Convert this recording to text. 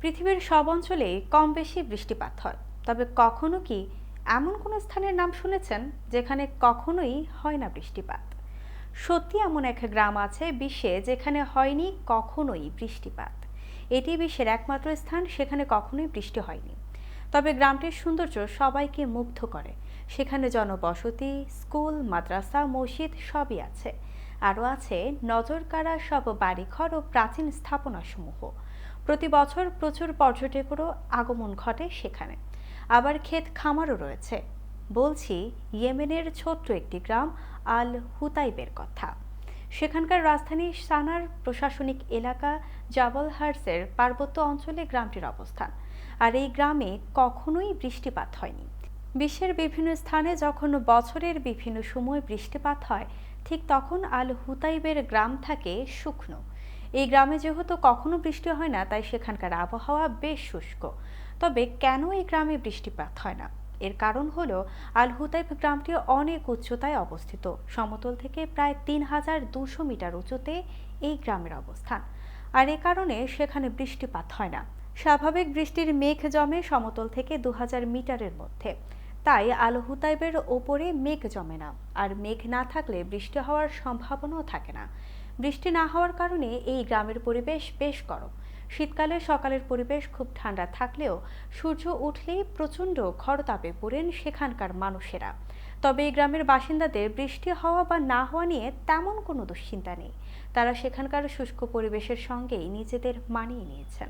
পৃথিবীর সব অঞ্চলে কম বেশি বৃষ্টিপাত হয়। তবে কখনো কি এমন কোনো স্থানের নাম শুনেছেন যেখানে কখনোই হয় না বৃষ্টিপাত? সত্যি এমন এক গ্রাম আছে বিশ্বে যেখানে হয়নি কখনোই বৃষ্টিপাত। এটি বিশ্বের একমাত্র স্থান, সেখানে কখনোই বৃষ্টি হয়নি। তবে গ্রামটির সৌন্দর্য সবাইকে মুগ্ধ করে। সেখানে জনবসতি, স্কুল, মাদ্রাসা, মসজিদ সবই আছে। আরও আছে, নজরকাড়া সব বাড়িঘর ও প্রাচীন স্থাপনাসমূহ। প্রতি বছর প্রচুর পর্যটকেরও আগমন ঘটে সেখানে। আবার ক্ষেত খামারও রয়েছে। বলছি, ইয়েমেনের ছোট্ট একটি গ্রাম আল হুতাইবের কথা। সেখানকার রাজধানী সানার প্রশাসনিক এলাকা জাবল হার্সের পার্বত্য অঞ্চলে গ্রামটির অবস্থান। আর এই গ্রামে কখনোই বৃষ্টিপাত হয়নি। বিশ্বের বিভিন্ন স্থানে যখন বছরের বিভিন্ন সময় বৃষ্টিপাত হয় ঠিক তখন আল হুতাইবের গ্রাম থাকে শুকনো। এই গ্রামে যেহেতু কখনো বৃষ্টি হয় না, তাই সেখানকার আবহাওয়া বেশ শুষ্ক। তবে কেন এই গ্রামে বৃষ্টিপাত হয় না? এর কারণ হল আল হুতাইব গ্রামটি অনেক উচ্চতায় অবস্থিত। সমতল থেকে প্রায় তিন হাজার দুশো মিটার উঁচুতে এই গ্রামের অবস্থান। আর এ কারণে সেখানে বৃষ্টিপাত হয় না। স্বাভাবিক বৃষ্টির মেঘ জমে সমতল থেকে দু হাজার মিটারের মধ্যে। তাই আল হুতাইবের ওপরে মেঘ জমে না। আর মেঘ না থাকলে বৃষ্টি হওয়ার সম্ভাবনাও থাকে না। বৃষ্টি না হওয়ার কারণে এই গ্রামের পরিবেশ বেশ গরম। শীতকালে সকালের পরিবেশ খুব ঠান্ডা থাকলেও সূর্য উঠলেই প্রচণ্ড খরতাপে পড়েন সেখানকার মানুষেরা। তবে এই গ্রামের বাসিন্দাদের বৃষ্টি হওয়া বা না হওয়া নিয়ে তেমন কোনো দুশ্চিন্তা নেই। তারা সেখানকার শুষ্ক পরিবেশের সঙ্গেই নিজেদের মানিয়ে নিয়েছেন।